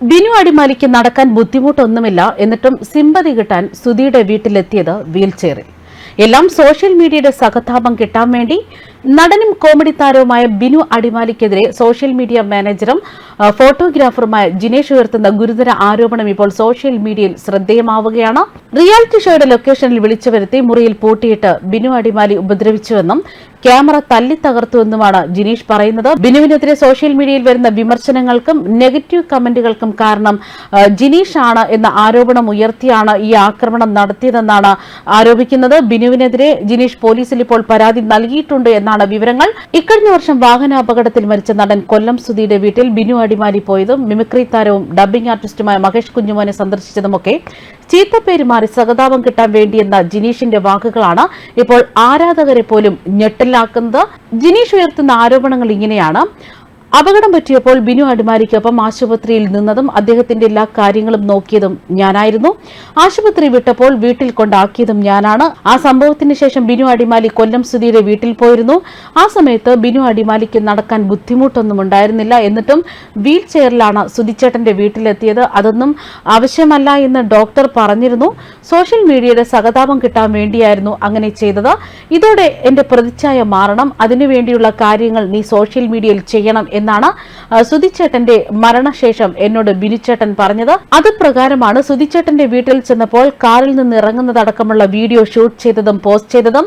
ബിനു അടിമാലിക്ക് നടക്കാൻ ബുദ്ധിമുട്ടൊന്നുമില്ല എന്നിട്ടും സിമ്പതി കിട്ടാൻ സുധിയുടെ വീട്ടിലെത്തിയത് വീൽചെയറിൽ. എല്ലാം സോഷ്യൽ മീഡിയയുടെ സഹതാപം കിട്ടാൻ വേണ്ടി നടനും കോമഡി താരവുമായ ബിനു അടിമാലിക്കെതിരെ സോഷ്യൽ മീഡിയ മാനേജറും ഫോട്ടോഗ്രാഫറുമായ ജിനേഷ് ഉയർത്തുന്ന ഗുരുതര ആരോപണം ഇപ്പോൾ സോഷ്യൽ മീഡിയയിൽ ശ്രദ്ധേയമാവുകയാണ്. റിയാലിറ്റി ഷോയുടെ ലൊക്കേഷനിൽ വിളിച്ചു വരുത്തി മുറിയിൽ പൂട്ടിയിട്ട് ബിനു അടിമാലി ഉപദ്രവിച്ചുവെന്നും ക്യാമറ തല്ലി തകർത്തുവെന്നുമാണ് ജിനീഷ് പറയുന്നത്. ബിനുവിനെതിരെ സോഷ്യൽ മീഡിയയിൽ വരുന്ന വിമർശനങ്ങൾക്കും നെഗറ്റീവ് കമന്റുകൾക്കും കാരണം ജിനീഷ് ആണ് എന്ന ആരോപണം ഉയർത്തിയാണ് ഈ ആക്രമണം നടത്തിയതെന്നാണ് ആരോപിക്കുന്നത്. ബിനുവിനെതിരെ ജിനീഷ് പോലീസിൽ ഇപ്പോൾ പരാതി നൽകിയിട്ടുണ്ട് എന്നാണ് വിവരങ്ങൾ. ഇക്കഴിഞ്ഞ വർഷം വാഹനാപകടത്തിൽ മരിച്ച നടൻ കൊല്ലം സുധിയുടെ വീട്ടിൽ ബിനു അടിമാലി പോയതും മിമിക്രി താരവും ഡബ്ബിംഗ് ആർട്ടിസ്റ്റുമായ മഹേഷ് കുഞ്ഞുമോനെ സന്ദർശിച്ചതുമൊക്കെ ചീത്തപ്പേര് മാറി സഹതാപം കിട്ടാൻ വേണ്ടിയെന്ന ജിനീഷിന്റെ വാക്കുകളാണ് ഇപ്പോൾ ആരാധകരെ പോലും ഞെട്ടലാക്കുന്നത്. ജിനീഷ് ഉയർത്തുന്ന ആരോപണങ്ങൾ ഇങ്ങനെയാണ്. അപകടം പറ്റിയപ്പോൾ ബിനു അടിമാരിക്കൊപ്പം ആശുപത്രിയിൽ നിന്നതും അദ്ദേഹത്തിന്റെ എല്ലാ കാര്യങ്ങളും നോക്കിയതും ഞാനായിരുന്നു. ആശുപത്രി വിട്ടപ്പോൾ വീട്ടിൽ കൊണ്ടാക്കിയതും ഞാനാണ്. ആ സംഭവത്തിന് ശേഷം ബിനു അടിമാലി കൊല്ലം സുധിയുടെ വീട്ടിൽ പോയിരുന്നു. ആ സമയത്ത് ബിനു അടിമാലിക്ക് നടക്കാൻ ബുദ്ധിമുട്ടൊന്നും ഉണ്ടായിരുന്നില്ല. എന്നിട്ടും വീൽ ചെയറിലാണ് സുധിച്ചേട്ടന്റെ വീട്ടിലെത്തിയത്. അതൊന്നും ആവശ്യമല്ല എന്ന് ഡോക്ടർ പറഞ്ഞിരുന്നു. സോഷ്യൽ മീഡിയയുടെ സഹതാപം കിട്ടാൻ വേണ്ടിയായിരുന്നു അങ്ങനെ ചെയ്തത്. ഇതോടെ എന്റെ പ്രതിച്ഛായ മാറണം. അതിനുവേണ്ടിയുള്ള കാര്യങ്ങൾ നീ സോഷ്യൽ മീഡിയയിൽ ചെയ്യണം എന്നാണ് സുധിച്ചേട്ടന്റെ മരണശേഷം എന്നോട് ബിനുച്ചേട്ടൻ പറഞ്ഞത്. അത് പ്രകാരമാണ് സുധിച്ചേട്ടന്റെ വീട്ടിൽ ചെന്നപ്പോൾ കാറിൽ നിന്ന് ഇറങ്ങുന്നതടക്കമുള്ള വീഡിയോ ഷൂട്ട് ചെയ്തതും പോസ്റ്റ് ചെയ്തതും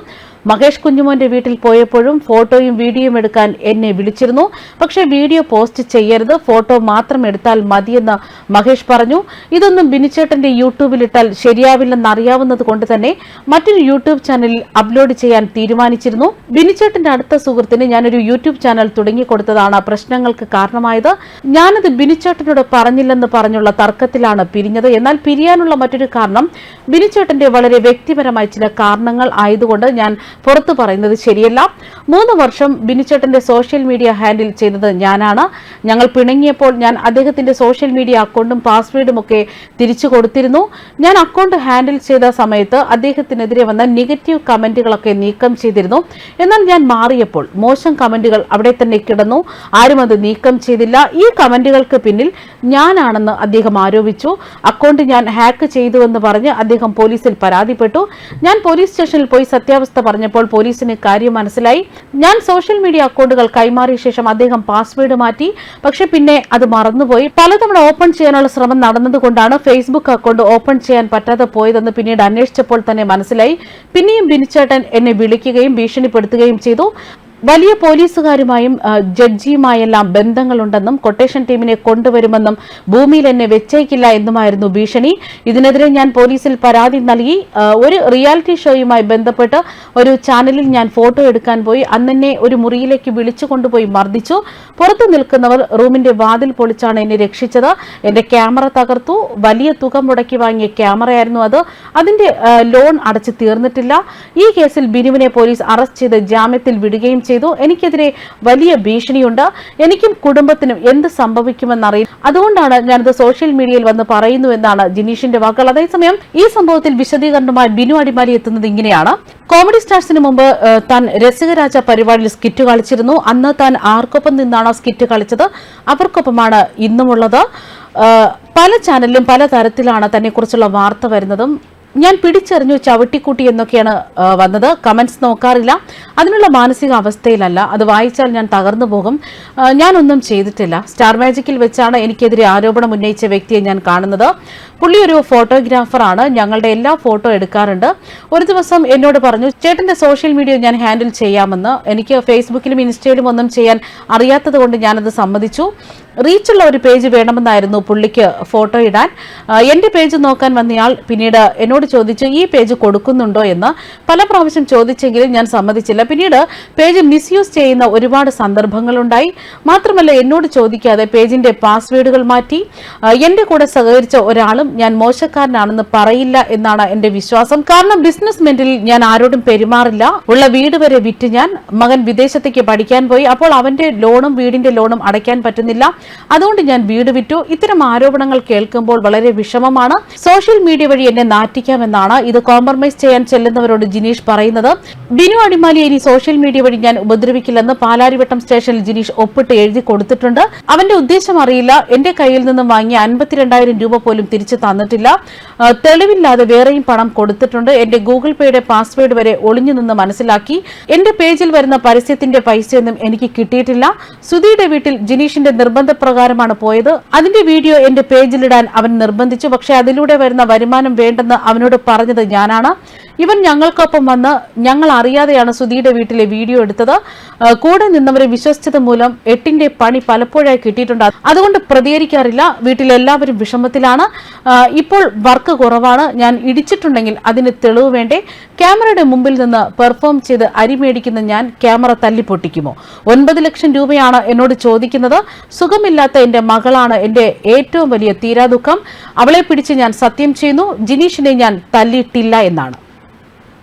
മഹേഷ് കുഞ്ഞുമോന്റെ വീട്ടിൽ പോയപ്പോഴും ഫോട്ടോയും വീഡിയോയും എടുക്കാൻ എന്നെ വിളിച്ചിരുന്നു. പക്ഷേ വീഡിയോ പോസ്റ്റ് ചെയ്യരുത് ഫോട്ടോ മാത്രം എടുത്താൽ മതിയെന്ന് മഹേഷ് പറഞ്ഞു. ഇതൊന്നും ബിനിച്ചേട്ടന്റെ യൂട്യൂബിലിട്ടാൽ ശരിയാവില്ലെന്ന് അറിയാവുന്നത് കൊണ്ട് തന്നെ മറ്റൊരു യൂട്യൂബ് ചാനലിൽ അപ്ലോഡ് ചെയ്യാൻ തീരുമാനിച്ചിരുന്നു. ബിനിച്ചേട്ടന്റെ അടുത്ത സുഹൃത്തിന് ഞാനൊരു യൂട്യൂബ് ചാനൽ തുടങ്ങിക്കൊടുത്തതാണ് പ്രശ്നങ്ങൾക്ക് കാരണമായത്. ഞാനത് ബിനിച്ചേട്ടനോട് പറഞ്ഞില്ലെന്ന് പറഞ്ഞുള്ള തർക്കത്തിലാണ് പിരിഞ്ഞത്. എന്നാൽ പിരിയാനുള്ള മറ്റൊരു കാരണം ബിനിച്ചേട്ടന്റെ വളരെ വ്യക്തിപരമായ ചില കാരണങ്ങൾ ആയതുകൊണ്ട് ഞാൻ പുറത്തു പറയുന്നത് ശരിയല്ല. മൂന്ന് വർഷം ബിനിച്ചേട്ടന്റെ സോഷ്യൽ മീഡിയ ഹാൻഡിൽ ചെയ്തത് ഞാനാണ്. ഞങ്ങൾ പിണങ്ങിയപ്പോൾ ഞാൻ അദ്ദേഹത്തിന്റെ സോഷ്യൽ മീഡിയ അക്കൗണ്ടും പാസ്വേഡും ഒക്കെ തിരിച്ചു കൊടുത്തിരുന്നു. ഞാൻ അക്കൗണ്ട് ഹാൻഡിൽ ചെയ്ത സമയത്ത് അദ്ദേഹത്തിനെതിരെ വന്ന നെഗറ്റീവ് കമന്റുകളൊക്കെ നീക്കം ചെയ്തിരുന്നു. എന്നാൽ ഞാൻ മാറിയപ്പോൾ മോശം കമന്റുകൾ അവിടെ തന്നെ കിടന്നു. ആരും അത് നീക്കം ചെയ്തില്ല. ഈ കമന്റുകൾക്ക് പിന്നിൽ ഞാനാണെന്ന് അദ്ദേഹം ആരോപിച്ചു. അക്കൗണ്ട് ഞാൻ ഹാക്ക് ചെയ്തുവെന്ന് പറഞ്ഞ് അദ്ദേഹം പോലീസിൽ പരാതിപ്പെട്ടു. ഞാൻ പോലീസ് സ്റ്റേഷനിൽ പോയി സത്യാവസ്ഥ പറഞ്ഞപ്പോൾ പോലീസിന് കാര്യം മനസ്സിലായി. ഞാൻ സോഷ്യൽ മീഡിയ അക്കൗണ്ടുകൾ കൈമാറിയ ശേഷം അദ്ദേഹം പാസ്വേഡ് മാറ്റി. പക്ഷെ പിന്നെ അത് മറന്നുപോയി. പലതവണ ഓപ്പൺ ചെയ്യാനുള്ള ശ്രമം നടന്നതുകൊണ്ടാണ് ഫേസ്ബുക്ക് അക്കൗണ്ട് ഓപ്പൺ ചെയ്യാൻ പറ്റാതെ പോയതെന്ന് പിന്നീട് അന്വേഷിച്ചപ്പോൾ തന്നെ മനസ്സിലായി. പിന്നെയും ബിനിച്ചേട്ടൻ എന്നെ വിളിക്കുകയും ഭീഷണിപ്പെടുത്തുകയും ചെയ്തു. വലിയ പോലീസുകാരുമായും ജഡ്ജിയുമായെല്ലാം ബന്ധങ്ങളുണ്ടെന്നും കൊട്ടേഷൻ ടീമിനെ കൊണ്ടുവരുമെന്നും ഭൂമിയിൽ എന്നെ വെച്ചേക്കില്ല എന്നുമായിരുന്നു ഭീഷണി. ഇതിനെതിരെ ഞാൻ പോലീസിൽ പരാതി നൽകി. ഒരു റിയാലിറ്റി ഷോയുമായി ബന്ധപ്പെട്ട് ഒരു ചാനലിൽ ഞാൻ ഫോട്ടോ എടുക്കാൻ പോയി. അന്നെന്നെ ഒരു മുറിയിലേക്ക് വിളിച്ചു കൊണ്ടുപോയി മർദ്ദിച്ചു. പുറത്തു നിൽക്കുന്നവർ റൂമിന്റെ വാതിൽ പൊളിച്ചാണ് എന്നെ രക്ഷിച്ചത്. എന്റെ ക്യാമറ തകർത്തു. വലിയ തുക മുടക്കി വാങ്ങിയ ക്യാമറയായിരുന്നു അത്. അതിന്റെ ലോൺ അടച്ചു തീർന്നിട്ടില്ല. ഈ കേസിൽ ബിനുവിനെ പോലീസ് അറസ്റ്റ് ചെയ്ത് ജാമ്യത്തിൽ വിടുകയും ചെയ്തു. എനിക്കെതിരെ വലിയ ഭീഷണിയുണ്ട്. എനിക്കും കുടുംബത്തിനും എന്ത് സംഭവിക്കുമെന്നറിയില്ല. അതുകൊണ്ടാണ് ഞാനത് സോഷ്യൽ മീഡിയയിൽ വന്ന് പറയുന്നു എന്നാണ് ജിനീഷിന്റെ വാക്കുകൾ. അതേസമയം ഈ സംഭവത്തിൽ വിശദീകരണമായി ബിനു അടിമാലി എത്തുന്നത് ഇങ്ങനെയാണ്. കോമഡി സ്റ്റാർസിന് മുമ്പ് താൻ രസികരാജ പരിപാടിയിൽ സ്കിറ്റ് കളിച്ചിരുന്നു. അന്ന് താൻ ആർക്കൊപ്പം നിന്നാണോ സ്കിറ്റ് കളിച്ചത്? അവർക്കൊപ്പമാണ് ഇന്നുമുള്ളത്. പല ചാനലിലും പല തരത്തിലാണ് തന്നെക്കുറിച്ചുള്ള വാർത്ത വരുന്നതും. ഞാൻ പിടിച്ചറിഞ്ഞു ചവിട്ടിക്കൂട്ടി എന്നൊക്കെയാണ് വന്നത്. കമൻസ് നോക്കാറില്ല. അതിനുള്ള മാനസിക അവസ്ഥയിലല്ല അത് വായിച്ചാൽ ഞാൻ തകർന്നു പോകും. ഞാനൊന്നും ചെയ്തിട്ടില്ല. സ്റ്റാർ മാജിക്കിൽ വെച്ചാണ് എനിക്കെതിരെ ആരോപണം ഉന്നയിച്ച വ്യക്തിയെ ഞാൻ കാണുന്നത്. പുള്ളി ഒരു ഫോട്ടോഗ്രാഫറാണ് ഞങ്ങളുടെ എല്ലാ ഫോട്ടോ എടുക്കാറുണ്ട്. ഒരു ദിവസം എന്നോട് പറഞ്ഞു ചേട്ടന്റെ സോഷ്യൽ മീഡിയ ഞാൻ ഹാൻഡിൽ ചെയ്യാമെന്ന്. എനിക്ക് ഫേസ്ബുക്കിലും ഇൻസ്റ്റയിലും ഒന്നും ചെയ്യാൻ അറിയാത്തത് കൊണ്ട് ഞാനത് സമ്മതിച്ചു. റീച്ചുള്ള ഒരു പേജ് വേണമെന്നായിരുന്നു പുള്ളിക്ക് ഫോട്ടോ ഇടാൻ. എന്റെ പേജ് നോക്കാൻ വന്നയാൾ പിന്നീട് എന്നോട് ചോദിച്ചു ഈ പേജ് കൊടുക്കുന്നുണ്ടോ എന്ന്? പല പ്രാവശ്യം ചോദിച്ചെങ്കിലും ഞാൻ സമ്മതിച്ചില്ല. പിന്നീട് പേജ് മിസ്യൂസ് ചെയ്യുന്ന ഒരുപാട് സന്ദർഭങ്ങളുണ്ടായി. മാത്രമല്ല എന്നോട് ചോദിക്കാതെ പേജിന്റെ പാസ്വേഡുകൾ മാറ്റി. എന്റെ കൂടെ സഹകരിച്ച ഒരാളും ഞാൻ മോശക്കാരനാണെന്ന് പറയില്ല എന്നാണ് എന്റെ വിശ്വാസം. കാരണം ബിസിനസ് മെന്റിൽ ഞാൻ ആരോടും പെരുമാറില്ല. ഉള്ള വീട് വരെ വിറ്റ് ഞാൻ മകൻ വിദേശത്തേക്ക് പഠിക്കാൻ പോയി. അപ്പോൾ അവന്റെ ലോണും വീടിന്റെ ലോണും അടയ്ക്കാൻ പറ്റുന്നില്ല. അതുകൊണ്ട് ഞാൻ വീട് വിറ്റു. ഇത്തരം ആരോപണങ്ങൾ കേൾക്കുമ്പോൾ വളരെ വിഷമമാണ്. സോഷ്യൽ മീഡിയ വഴി എന്നെ നാറ്റിക്കാമെന്നാണ് ഇത് കോംപ്രമൈസ് ചെയ്യാൻ ചെല്ലുന്നവരോട് ജിനീഷ് പറയുന്നത്. ബിനു അടിമാലിയെ ഇനി സോഷ്യൽ മീഡിയ വഴി ഞാൻ ഉപദ്രവിക്കില്ലെന്ന് പാലാരിവട്ടം സ്റ്റേഷനിൽ ജിനീഷ് ഒപ്പിട്ട് എഴുതി കൊടുത്തിട്ടുണ്ട്. അവന്റെ ഉദ്ദേശം അറിയില്ല. എന്റെ കയ്യിൽ നിന്നും വാങ്ങിയ അൻപത്തിരണ്ടായിരം രൂപ പോലും തിരിച്ചു തന്നിട്ടില്ല. തെളിവില്ലാതെ വേറെയും പണം കൊടുത്തിട്ടുണ്ട്. എന്റെ ഗൂഗിൾ പേയുടെ പാസ്വേഡ് വരെ ഒളിഞ്ഞു നിന്ന് മനസ്സിലാക്കി. എന്റെ പേജിൽ വരുന്ന പരസ്യത്തിന്റെ പൈസയൊന്നും എനിക്ക് കിട്ടിയിട്ടില്ല. സുധിയുടെ വീട്ടിൽ ജിനീഷിന്റെ നിർബന്ധപ്രകാരമാണ് പോയത്. അതിന്റെ വീഡിയോ എന്റെ പേജിലിടാൻ അവൻ നിർബന്ധിച്ചു. പക്ഷേ അതിലൂടെ വരുന്ന വരുമാനം വേണ്ടെന്ന് അവനോട് പറഞ്ഞത് ഞാനാണ്. ഇവൻ ഞങ്ങൾക്കൊപ്പം വന്ന് ഞങ്ങൾ അറിയാതെയാണ് സുധിയുടെ വീട്ടിലെ വീഡിയോ എടുത്തത്. കൂടെ നിന്നവരെ വിശ്വസിച്ചത് മൂലം എട്ടിന്റെ പണി പലപ്പോഴായി കിട്ടിയിട്ടുണ്ട്. അതുകൊണ്ട് പ്രതികരിക്കാറില്ല. വീട്ടിലെല്ലാവരും വിഷമത്തിലാണ്. ഇപ്പോൾ വർക്ക് കുറവാണ്. ഞാൻ ഇടിച്ചിട്ടുണ്ടെങ്കിൽ അതിന് തെളിവ് വേണ്ടേ? ക്യാമറയുടെ മുമ്പിൽ നിന്ന് പെർഫോം ചെയ്ത് അരി മേടിക്കുന്ന ഞാൻ ക്യാമറ തല്ലി പൊട്ടിക്കുമോ ഒൻപത് ലക്ഷം രൂപയാണ് എന്നോട് ചോദിക്കുന്നത്. സുഖമില്ലാത്ത എന്റെ മകളാണ് എന്റെ ഏറ്റവും വലിയ തീരാദുഃഖം. അവളെ പിടിച്ച് ഞാൻ സത്യം ചെയ്യുന്നു. ജിനീഷിനെ ഞാൻ തല്ലിയിട്ടില്ല എന്നാണ്.